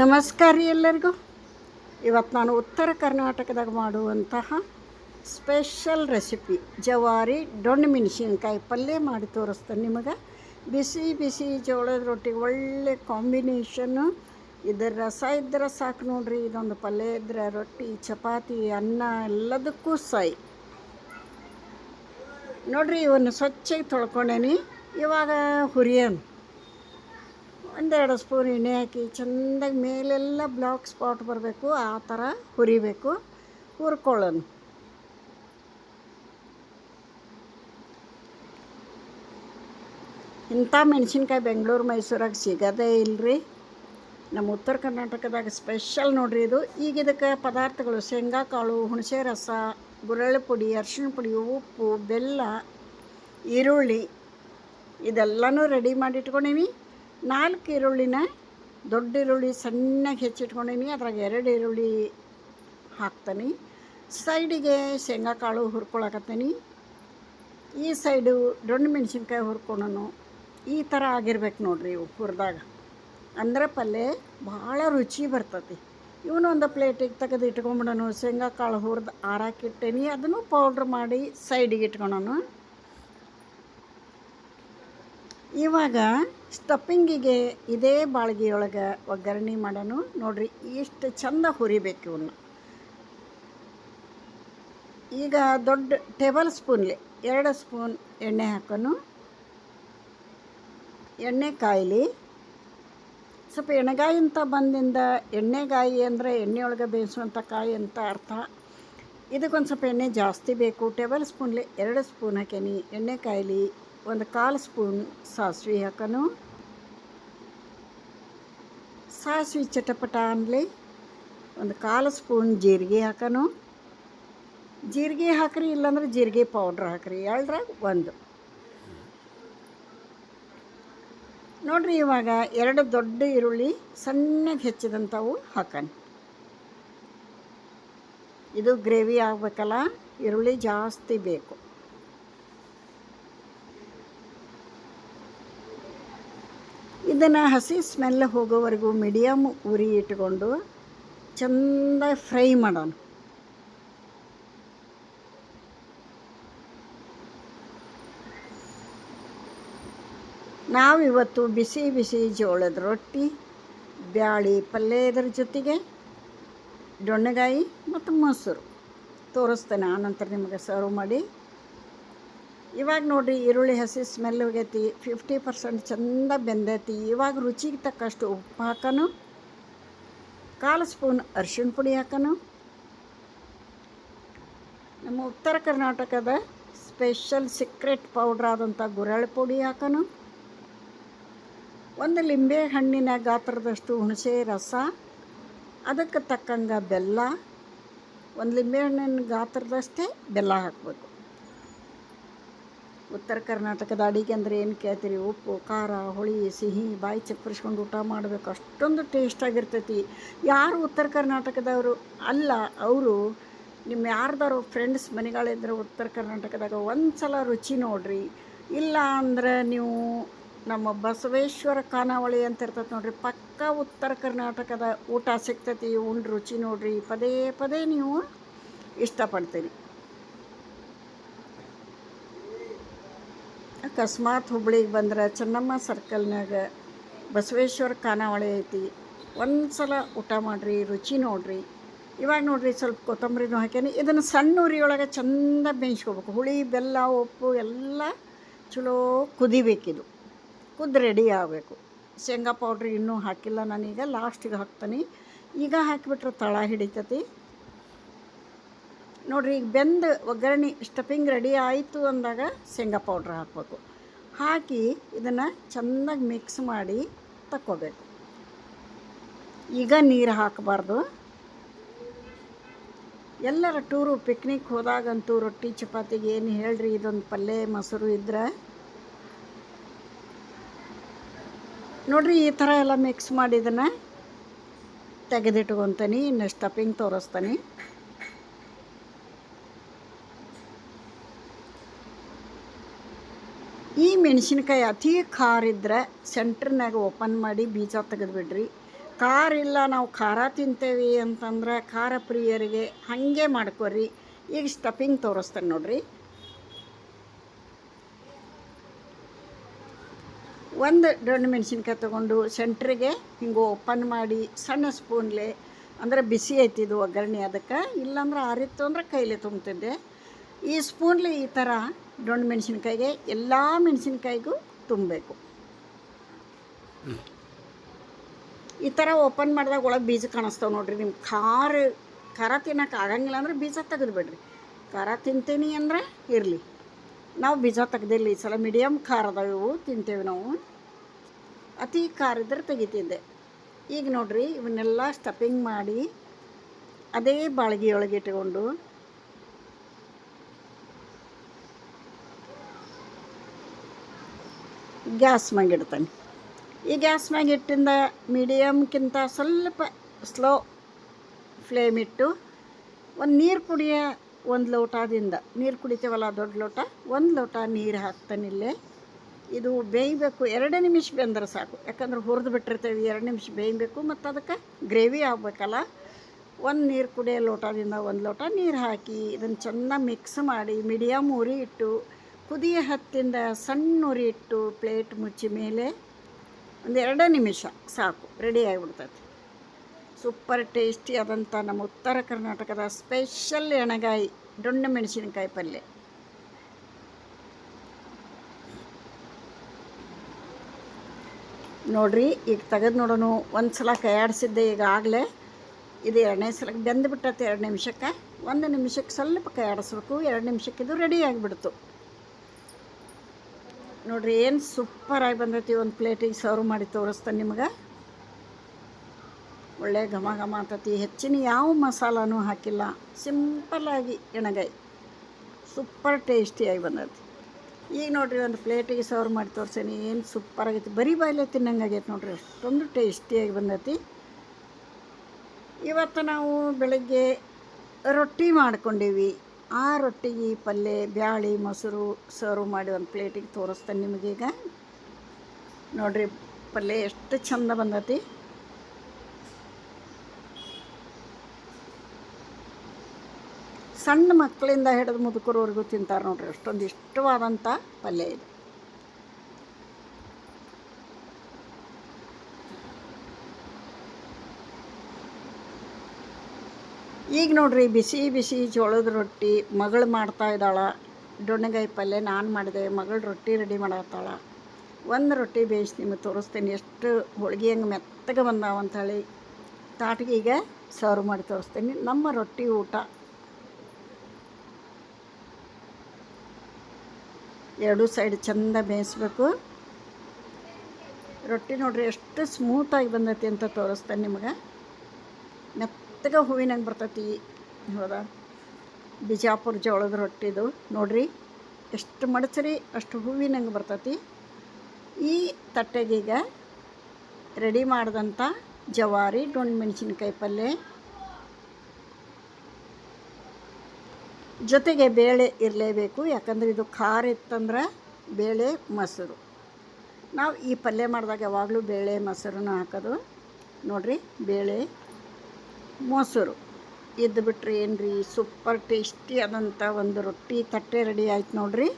ನಮಸ್ಕಾರ ರೀ ಎಲ್ಲರಿಗೂ. ಇವತ್ತು ನಾನು ಉತ್ತರ ಕರ್ನಾಟಕದಾಗ ಮಾಡುವಂತಹ ಸ್ಪೆಷಲ್ ರೆಸಿಪಿ, ಜವಾರಿ ಡೊಣ್ಣ ಮೆಣಸಿನ್ಕಾಯಿ ಪಲ್ಯ ಮಾಡಿ ತೋರಿಸ್ತೇನೆ ನಿಮಗೆ. ಬಿಸಿ ಬಿಸಿ ಜೋಳದ ರೊಟ್ಟಿ ಒಳ್ಳೆ ಕಾಂಬಿನೇಷನ್ನು ಇದರ ರಸ ಇದ್ದರೆ ಸಾಕು ನೋಡ್ರಿ, ಇದೊಂದು ಪಲ್ಯ ಇದ್ರೆ ರೊಟ್ಟಿ, ಚಪಾತಿ, ಅನ್ನ ಎಲ್ಲದಕ್ಕೂ ಸಾಯಿ. ನೋಡ್ರಿ, ಇವನ್ನ ಸ್ವಚ್ಛಗೆ ತೊಳ್ಕೊಂಡೇನಿ. ಇವಾಗ ಹುರಿಯೋಣ. ಒಂದೆರಡು ಸ್ಪೂನ್ ಎಣ್ಣೆ ಹಾಕಿ ಚೆಂದಾಗಿ ಮೇಲೆಲ್ಲ ಬ್ಲಾಕ್ ಸ್ಪಾಟ್ ಬರಬೇಕು, ಆ ಥರ ಹುರಿಬೇಕು. ಹುರ್ಕೊಳ್ಳೋಣ. ಇಂಥ ಮೆಣಸಿನ್ಕಾಯಿ ಬೆಂಗಳೂರು, ಮೈಸೂರಾಗ ಸಿಗೋದೇ ಇಲ್ಲರಿ ನಮ್ಮ ಉತ್ತರ ಕರ್ನಾಟಕದಾಗ ಸ್ಪೆಷಲ್ ನೋಡ್ರಿ ಇದು. ಈಗ ಇದಕ್ಕೆ ಪದಾರ್ಥಗಳು ಶೇಂಗಾ, ಕಾಳು, ಹುಣಸೆ ರಸ, ಗುರಳ್ಳಿ ಪುಡಿ, ಅರಿಶಿಣ ಪುಡಿ, ಉಪ್ಪು, ಬೆಲ್ಲ, ಈರುಳ್ಳಿ, ಇದೆಲ್ಲನೂ ರೆಡಿ ಮಾಡಿ ಇಟ್ಕೊಂಡೀನಿ ನಾಲ್ಕು ಈರುಳ್ಳಿನ ದೊಡ್ಡ ಈರುಳ್ಳಿ ಸಣ್ಣಗೆ ಹೆಚ್ಚಿಟ್ಕೊಂಡೀನಿ, ಅದ್ರಾಗ ಎರಡು ಈರುಳ್ಳಿ ಹಾಕ್ತೀನಿ. ಸೈಡಿಗೆ ಶೇಂಗಾ ಕಾಳು ಹುರ್ಕೊಳಕತ್ತೀನಿ. ಈ ಸೈಡು ದೊಣ್ಣೆ ಮೆಣಸಿನ್ಕಾಯಿ ಹುರ್ಕೊಳನು ಈ ಥರ ಆಗಿರ್ಬೇಕು ನೋಡ್ರಿ ಇವು ಹುರಿದಾಗ. ಅಂದ್ರೆ ಪಲ್ಯ ಭಾಳ ರುಚಿ ಬರ್ತತಿ. ಇವನು ಒಂದು ಪ್ಲೇಟಿಗೆ ತೆಗೆದು ಶೇಂಗಾ ಕಾಳು ಹುರಿದು ಆರಾಕಿಟ್ಟೇನಿ. ಅದನ್ನು ಪೌಡ್ರ್ ಮಾಡಿ ಸೈಡಿಗೆ ಇಟ್ಕೊಳನು ಇವಾಗ ಸ್ಟಪ್ಪಿಂಗಿಗೆ ಇದೇ ಬಾಳ್ಗಿಯೊಳಗೆ ಒಗ್ಗರಣೆ ಮಾಡೋಣ ನೋಡ್ರಿ ಎಷ್ಟು ಚಂದ ಹುರಿಬೇಕು ಇವನ್ನ ಈಗ ದೊಡ್ಡ ಟೇಬಲ್ ಸ್ಪೂನ್ಲಿ ಎರಡು ಸ್ಪೂನ್ ಎಣ್ಣೆ ಹಾಕೋನು. ಎಣ್ಣೆ ಕಾಯಿಲಿ. ಸ್ವಲ್ಪ ಎಣ್ಣೆಗಾಯಿ ಅಂತ ಬಂದಿಂದ ಎಣ್ಣೆಗಾಯಿ ಅಂದರೆ ಎಣ್ಣೆಯೊಳಗೆ ಬೇಯಿಸುವಂಥ ಕಾಯಿ ಅಂತ ಅರ್ಥ. ಇದಕ್ಕೊಂದು ಸ್ವಲ್ಪ ಎಣ್ಣೆ ಜಾಸ್ತಿ ಬೇಕು. ಟೇಬಲ್ ಸ್ಪೂನ್ಲಿ ಎರಡು ಸ್ಪೂನ್ ಹಾಕೇನಿ. ಎಣ್ಣೆ ಕಾಯಿಲಿ ಒಂದು ಕಾಲು ಸ್ಪೂನ್ ಸಾಸಿವೆ ಹಾಕೋನು. ಸಾಸಿವೆ ಚಟಪಟ ಅನ್ಲಿ ಒಂದು ಕಾಲು ಸ್ಪೂನ್ ಜೀರಿಗೆ ಹಾಕೋನು. ಜೀರಿಗೆ ಹಾಕ್ರಿ, ಇಲ್ಲಾಂದ್ರೆ ಜೀರಿಗೆ ಪೌಡ್ರ್ ಹಾಕ್ರಿ ಎರಡ್ರಾಗ ಒಂದು. ನೋಡ್ರಿ, ಇವಾಗ ಎರಡು ದೊಡ್ಡ ಈರುಳ್ಳಿ ಸಣ್ಣಗೆ ಹೆಚ್ಚಿದಂಥವು ಹಾಕೋಣ ಇದು ಗ್ರೇವಿ ಆಗಬೇಕಲ್ಲ, ಈರುಳ್ಳಿ ಜಾಸ್ತಿ ಬೇಕು. ಇದನ್ನು ಹಸಿ ಸ್ಮೆಲ್ ಹೋಗೋವರೆಗೂ ಮೀಡಿಯಮ್ ಉರಿ ಇಟ್ಕೊಂಡು ಚೆಂದ ಫ್ರೈ ಮಾಡೋಣ. ನಾವಿವತ್ತು ಬಿಸಿ ಬಿಸಿ ಜೋಳದ ರೊಟ್ಟಿ, ಬ್ಯಾಳಿ ಪಲ್ಯದ್ರ ಜೊತೆಗೆ ದೊಣ್ಣೆಗಾಯಿ ಮತ್ತು ಮೊಸರು. ತೋರಿಸ್ತೇನೆ, ಆನಂತರ ನಿಮಗೆ ಸರ್ವ್ ಮಾಡಿ. ಇವಾಗ ನೋಡಿರಿ ಈರುಳ್ಳಿ ಹಸಿ ಸ್ಮೆಲ್ ಹೋಗೈತಿ ಫಿಫ್ಟಿ ಪರ್ಸೆಂಟ್ ಚಂದ ಬೆಂದೈತಿ. ಇವಾಗ ರುಚಿಗೆ ತಕ್ಕಷ್ಟು ಉಪ್ಪು ಹಾಕೋನು. ಕಾಲು ಸ್ಪೂನ್ ಅರಿಶಿಣ ಪುಡಿ ಹಾಕೋನು. ನಮ್ಮ ಉತ್ತರ ಕರ್ನಾಟಕದ ಸ್ಪೆಷಲ್ ಸೀಕ್ರೆಟ್ ಪೌಡ್ರ್ ಆದಂಥ ಗುರಳ್ ಪುಡಿ ಹಾಕೋನು. ಒಂದು ಲಿಂಬೆ ಹಣ್ಣಿನ ಗಾತ್ರದಷ್ಟು ಹುಣಸೆ ರಸ, ಅದಕ್ಕೆ ತಕ್ಕಂಗೆ ಬೆಲ್ಲ, ಒಂದು ಲಿಂಬೆ ಹಣ್ಣಿನ ಗಾತ್ರದಷ್ಟೇ ಬೆಲ್ಲ ಹಾಕಬೇಕು. ಉತ್ತರ ಕರ್ನಾಟಕದ ಅಡಿಗೆ ಅಂದರೆ ಏನು ಕೇಳ್ತೀರಿ? ಉಪ್ಪು, ಖಾರ, ಹುಳಿ, ಸಿಹಿ, ಬಾಯಿ ಚಪ್ಪರಿಸ್ಕೊಂಡು ಊಟ ಮಾಡಬೇಕು. ಅಷ್ಟೊಂದು ಟೇಸ್ಟ್ ಆಗಿರ್ತೈತಿ. ಯಾರು ಉತ್ತರ ಕರ್ನಾಟಕದವರು ಅಲ್ಲ, ಅವರು ನಿಮ್ಮ ಯಾರ್ದಾರು ಫ್ರೆಂಡ್ಸ್ ಮನೆಗಳಿದ್ರೆ ಉತ್ತರ ಕರ್ನಾಟಕದಾಗ ಒಂದು ಸಲ ರುಚಿ ನೋಡ್ರಿ. ಇಲ್ಲ ಅಂದ್ರೆ ನೀವು ನಮ್ಮ ಬಸವೇಶ್ವರ ಖಾನಾವಳಿ ಅಂತ ಇರ್ತೈತೆ ನೋಡ್ರಿ. ಪಕ್ಕ ಉತ್ತರ ಕರ್ನಾಟಕದ ಊಟ ಸಿಗ್ತೈತಿ, ಉಂಡು ರುಚಿ ನೋಡ್ರಿ. ಪದೇ ಪದೇ ನೀವು ಇಷ್ಟಪಡ್ತೀರಿ. ಅಕಸ್ಮಾತ್ ಹುಬ್ಳಿಗೆ ಬಂದ್ರೆ ಚೆನ್ನಮ್ಮ ಸರ್ಕಲ್ನಾಗ ಬಸವೇಶ್ವರ ಖಾನಾವಳಿ ಐತಿ. ಒಂದು ಸಲ ಊಟ ಮಾಡಿರಿ, ರುಚಿ ನೋಡಿರಿ. ಇವಾಗ ನೋಡಿರಿ ಸ್ವಲ್ಪ ಕೊತ್ತಂಬರಿನೂ ಹಾಕ್ಯಾನಿ. ಇದನ್ನು ಸಣ್ಣ ಉರಿಯೊಳಗೆ ಚಂದ ಬೇಯಿಸ್ಕೋಬೇಕು. ಹುಳಿ, ಬೆಲ್ಲ, ಉಪ್ಪು ಎಲ್ಲ ಚಲೋ ಕುದಿಬೇಕಿದು. ಕುದ್ದು ರೆಡಿ ಆಗಬೇಕು. ಶೇಂಗಾ ಪೌಡ್ರ್ ಇನ್ನೂ ಹಾಕಿಲ್ಲ ನಾನೀಗ. ಲಾಸ್ಟಿಗೆ ಹಾಕ್ತೀನಿ. ಈಗ ಹಾಕಿಬಿಟ್ರೆ ತಳ ಹಿಡಿತತಿ. ನೋಡಿರಿ, ಈಗ ಬೆಂದು ಒಗ್ಗರಣೆ ಸ್ಟಫಿಂಗ್ ರೆಡಿ ಆಯಿತು ಅಂದಾಗ ಶೇಂಗಾ ಪೌಡ್ರ್ ಹಾಕಬೇಕು. ಹಾಕಿ ಇದನ್ನು ಚೆನ್ನಾಗಿ ಮಿಕ್ಸ್ ಮಾಡಿ ತಕ್ಕೋಬೇಕು. ಈಗ ನೀರು ಹಾಕಬಾರ್ದು. ಎಲ್ಲರ ಟೂರು ಪಿಕ್ನಿಕ್ ಹೋದಾಗಂತೂ ರೊಟ್ಟಿ, ಚಪಾತಿಗೆ ಏನು ಹೇಳ್ರಿ? ಇದೊಂದು ಪಲ್ಯ, ಮೊಸರು ಇದ್ರೆ ನೋಡಿರಿ ಈ ಥರ ಎಲ್ಲ ಮಿಕ್ಸ್ ಮಾಡಿ ಇದನ್ನು ತೆಗೆದಿಟ್ಕೊತೀನಿ, ಇನ್ನು ಸ್ಟಫಿಂಗ್ ತೋರಿಸ್ತೀನಿ. ಈ ಮೆಣಸಿನ್ಕಾಯಿ ಅತಿ ಖಾರ ಇದ್ರೆ ಸೆಂಟ್ರ್ನಾಗ ಓಪನ್ ಮಾಡಿ ಬೀಜ ತೆಗೆದುಬಿಡ್ರಿ. ಖಾರ ಇಲ್ಲ, ನಾವು ಖಾರ ತಿಂತೇವೆ ಅಂತಂದ್ರೆ ಖಾರ ಪ್ರಿಯರಿಗೆ ಹಾಗೆ ಮಾಡ್ಕೊರಿ. ಈಗ ಸ್ಟಫಿಂಗ್ ತೋರಿಸ್ತೇನೆ ನೋಡ್ರಿ. ಒಂದು ದೊಡ್ಡ ಮೆಣಸಿನ್ಕಾಯಿ ತೊಗೊಂಡು ಸೆಂಟ್ರಿಗೆ ಹಿಂಗೆ ಓಪನ್ ಮಾಡಿ ಸಣ್ಣ ಸ್ಪೂನ್ಲೆ ಅಂದ್ರೆ ಬಿಸಿ ಐತಿದು ಒಗ್ಗರಣೆ ಅದಕ್ಕೆ, ಇಲ್ಲಾಂದ್ರೆ ಆರಿತ್ತು ಅಂದ್ರೆ ಕೈಲೇ ತುಂಬ್ತಿದ್ದೆ. ಈ ಸ್ಪೂನ್ಲಿ ಈ ಥರ ದೊಣ್ಣೆ ಮೆಣಸಿನ್ಕಾಯಿಗೆ ಎಲ್ಲ ಮೆಣಸಿನ್ಕಾಯಿಗೂ ತುಂಬಬೇಕು. ಈ ಥರ ಓಪನ್ ಮಾಡಿದಾಗ ಒಳಗೆ ಬೀಜ ಕಾಣಿಸ್ತಾವೆ ನೋಡ್ರಿ ನಿಮ್ಮ ಖಾರ ಖಾರ ತಿನ್ನೋಕೆ ಆಗಂಗಿಲ್ಲ ಅಂದ್ರೆ ಬೀಜ ತೆಗೆದುಬಿಡ್ರಿ. ಖಾರ ತಿಂತೀನಿ ಅಂದ್ರೆ ಇರಲಿ. ನಾವು ಬೀಜ ತೆಗ್ದಿಲ್ಲ ಈ ಸಲ ಮೀಡಿಯಮ್ ಖಾರ ಅದಾವೆ ಇವು, ತಿಂತೇವೆ ನಾವು. ಅತಿ ಖಾರ ಇದ್ರೆ ತೆಗಿತಿದ್ದೆ. ಈಗ ನೋಡ್ರಿ, ಇವನ್ನೆಲ್ಲ ಸ್ಟಫಿಂಗ್ ಮಾಡಿ, ಅದೇ ಬಾಳಿಗೆಯೊಳಗೆ ಇಟ್ಕೊಂಡು ಗ್ಯಾಸ್ ಮ್ಯಾಗ ಇಡ್ತಾನೆ ಈ ಗ್ಯಾಸ್ ಮ್ಯಾಗ ಇಟ್ಟಿಂದ ಮೀಡಿಯಮ್ಗಿಂತ ಸ್ವಲ್ಪ ಸ್ಲೋ ಫ್ಲೇಮ್ ಇಟ್ಟು ಒಂದು ನೀರು ಕುಡಿಯ ಒಂದು ಲೋಟದಿಂದ, ನೀರು ಕುಡಿತೇವಲ್ಲ ದೊಡ್ಡ ಲೋಟ, ಒಂದು ಲೋಟ ನೀರು ಹಾಕ್ತಾನೆ ಇಲ್ಲೇ. ಇದು ಬೇಯಬೇಕು, ಎರಡು ನಿಮಿಷ ಬೆಂದ್ರೆ ಸಾಕು. ಯಾಕಂದ್ರೆ ಹುರಿದು ಬಿಟ್ಟಿರ್ತೇವೆ ಎರಡು ನಿಮಿಷ ಬೇಯಬೇಕು ಮತ್ತು ಅದಕ್ಕೆ ಗ್ರೇವಿ ಆಗಬೇಕಲ್ಲ. ಒಂದು ನೀರು ಕುಡಿಯೋ ಲೋಟದಿಂದ ಒಂದು ಲೋಟ ನೀರು ಹಾಕಿ ಇದನ್ನು ಚೆನ್ನಾಗಿ ಮಿಕ್ಸ್ ಮಾಡಿ ಮೀಡಿಯಮ್ ಉರಿ ಇಟ್ಟು ಕುದಿಯ ಹತ್ತಿಂದ ಸಣ್ಣ ಉರಿ ಪ್ಲೇಟ್ ಮುಚ್ಚಿ ಮೇಲೆ ಒಂದು ಎರಡು ನಿಮಿಷ ಸಾಕು ರೆಡಿ ಆಗಿಬಿಡ್ತದೆ. ಸೂಪರ್ ಟೇಸ್ಟಿ ಆದಂಥ ನಮ್ಮ ಉತ್ತರ ಕರ್ನಾಟಕದ ಸ್ಪೆಷಲ್ ಎಣಗಾಯಿ, ದೊಣ್ಣೆ ಮೆಣಸಿನಕಾಯಿ ಪಲ್ಯ ನೋಡ್ರಿ, ಈಗ ತೆಗೆದು ನೋಡೋಣ ಒಂದು ಸಲ ಕೈಯಾಡಿಸಿದ್ದೆ ಈಗಾಗಲೇ ಇದು ಎರಡನೇ ಸಲ ಬೆಂದು ಬಿಟ್ಟತ್ತೆ ಎರಡು ನಿಮಿಷಕ್ಕೆ. ಒಂದು ನಿಮಿಷಕ್ಕೆ ಸ್ವಲ್ಪ ಕೈಯಾಡಿಸ್ಬೇಕು, ಎರಡು ನಿಮಿಷಕ್ಕೆ ಇದು ರೆಡಿ ಆಗಿಬಿಡ್ತು. ನೋಡ್ರಿ, ಏನು ಸೂಪರಾಗಿ ಬಂದೈತಿ ಒಂದು ಪ್ಲೇಟಿಗೆ ಸರ್ವ್ ಮಾಡಿ ತೋರಿಸ್ತಾನೆ ನಿಮ್ಗೆ. ಒಳ್ಳೆ ಘಮ ಘಮ ಅಂತತಿ. ಹೆಚ್ಚಿನ ಯಾವ ಮಸಾಲನೂ ಹಾಕಿಲ್ಲ. ಸಿಂಪಲ್ಲಾಗಿ ಎಣಗಾಯಿ ಸೂಪರ್ ಟೇಸ್ಟಿಯಾಗಿ ಬಂದೈತಿ. ಈಗ ನೋಡಿರಿ, ಒಂದು ಪ್ಲೇಟಿಗೆ ಸರ್ವ್ ಮಾಡಿ ತೋರ್ಸೇನಿ ಏನು ಸೂಪರ್ ಆಗೈತಿ. ಬರೀ ಬಾಯಿಲೆ ತಿನ್ನಂಗಾಗೈತೆ ನೋಡ್ರಿ, ಅಷ್ಟೊಂದು ಟೇಸ್ಟಿಯಾಗಿ ಬಂದೈತಿ. ಇವತ್ತು ನಾವು ಬೆಳಗ್ಗೆ ರೊಟ್ಟಿ ಮಾಡ್ಕೊಂಡೀವಿ. ಆ ರೊಟ್ಟಿಗೆ ಪಲ್ಯ ಬ್ಯಾಳಿ, ಮೊಸರು ಸರ್ವ್ ಮಾಡಿ ಒಂದು ಪ್ಲೇಟಿಗೆ ತೋರಿಸ್ತೇನೆ ನಿಮಗೀಗ ನೋಡ್ರಿ ಪಲ್ಯ ಎಷ್ಟು ಚಂದ ಬಂದತಿ. ಸಣ್ಣ ಮಕ್ಕಳಿಂದ ಹಿಡಿದು ಮುದುಕರವರೆಗೂ ತಿಂತಾರೆ ನೋಡ್ರಿ, ಅಷ್ಟೊಂದು ಇಷ್ಟವಾದಂಥ ಪಲ್ಯ ಇದು. ಈಗ ನೋಡ್ರಿ ಬಿಸಿ ಬಿಸಿ ಜೋಳದ ರೊಟ್ಟಿ, ಮಗಳು ಮಾಡ್ತಾ ಇದ್ದಾಳೆ. ದೊಣ್ಣೆಗಾಯಿ ಪಲ್ಯ ನಾನು ಮಾಡಿದೆ, ಮಗಳು ರೊಟ್ಟಿ ರೆಡಿ ಮಾಡತ್ತಾಳೆ. ಒಂದು ರೊಟ್ಟಿ ಬೇಯಿಸಿ ನಿಮಗೆ ತೋರಿಸ್ತೀನಿ. ಎಷ್ಟು ಹೋಳಿಗೆ ಹಂಗೆ ಮೆತ್ತಗೆ ಬಂದಾವ ಅಂಥೇಳಿ ತಾಟಿಗೆ ಈಗ ಸರ್ವ್ ಮಾಡಿ ತೋರಿಸ್ತೀನಿ. ನಮ್ಮ ರೊಟ್ಟಿ ಊಟ. ಎರಡೂ ಸೈಡ್ ಚಂದ ಬೇಯಿಸ್ಬೇಕು. ರೊಟ್ಟಿ ನೋಡ್ರಿ ಎಷ್ಟು ಸ್ಮೂತಾಗಿ ಬಂದೈತಿ ಅಂತ ತೋರಿಸ್ತೇನೆ ನಿಮ್ಗೆ. ಮೆತ್ತಗೆ ಹೂವಿನಂಗೆ ಬರ್ತೈತಿ. ಹೌದಾ ಬಿಜಾಪುರ ಜೋಳದ ರೊಟ್ಟಿದು. ನೋಡ್ರಿ, ಎಷ್ಟು ಮಡಚರಿ, ಅಷ್ಟು ಹೂವಿನಂಗೆ ಬರ್ತೈತಿ. ಈ ತಟ್ಟೆಗೀಗ ರೆಡಿ ಮಾಡಿದಂಥ ಜವಾರಿ ಡೊಣ್ ಮೆಣಸಿನ್ಕಾಯಿ ಪಲ್ಯ ಜೊತೆಗೆ ಬೇಳೆ ಇರಲೇಬೇಕು. ಯಾಕಂದ್ರೆ ಇದು ಖಾರ ಇತ್ತಂದ್ರೆ ಬೇಳೆ ಮೊಸರು. ನಾವು ಈ ಪಲ್ಯ ಮಾಡಿದಾಗ ಯಾವಾಗಲೂ ಬೇಳೆ ಮೊಸರನ್ನ ಹಾಕೋದು. ನೋಡ್ರಿ, ಬೇಳೆ ಮೊಸರು. ಇದ್ದು ಬಿಟ್ರೆ ಏನು ರೀ ಸೂಪರ್ ಟೇಸ್ಟಿ ಆದಂಥ ಒಂದು ರೊಟ್ಟಿ ತಟ್ಟೆ ರೆಡಿ ಆಯ್ತು ನೋಡಿರಿ.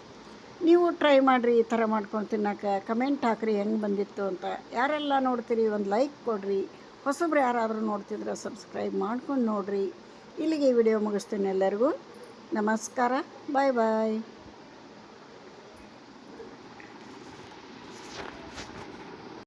ನೀವು ಟ್ರೈ ಮಾಡಿರಿ, ಈ ಥರ ಮಾಡ್ಕೊಂಡು ತಿನ್ನೋಕೆ ಕಮೆಂಟ್ ಹಾಕ್ರಿ ಹೆಂಗೆ ಬಂದಿತ್ತು ಅಂತ. ಯಾರೆಲ್ಲ ನೋಡ್ತೀರಿ, ಒಂದು ಲೈಕ್ ಕೊಡಿರಿ. ಹೊಸಬ್ರು ಯಾರಾದರೂ ನೋಡ್ತಿದ್ರೆ ಸಬ್ಸ್ಕ್ರೈಬ್ ಮಾಡ್ಕೊಂಡು ನೋಡಿರಿ. ಇಲ್ಲಿಗೆ ಈ ವಿಡಿಯೋ ಮುಗಿಸ್ತೀನಿ ಎಲ್ಲರಿಗೂ. ನಮಸ್ಕಾರ, ಬಾಯ್ ಬಾಯ್.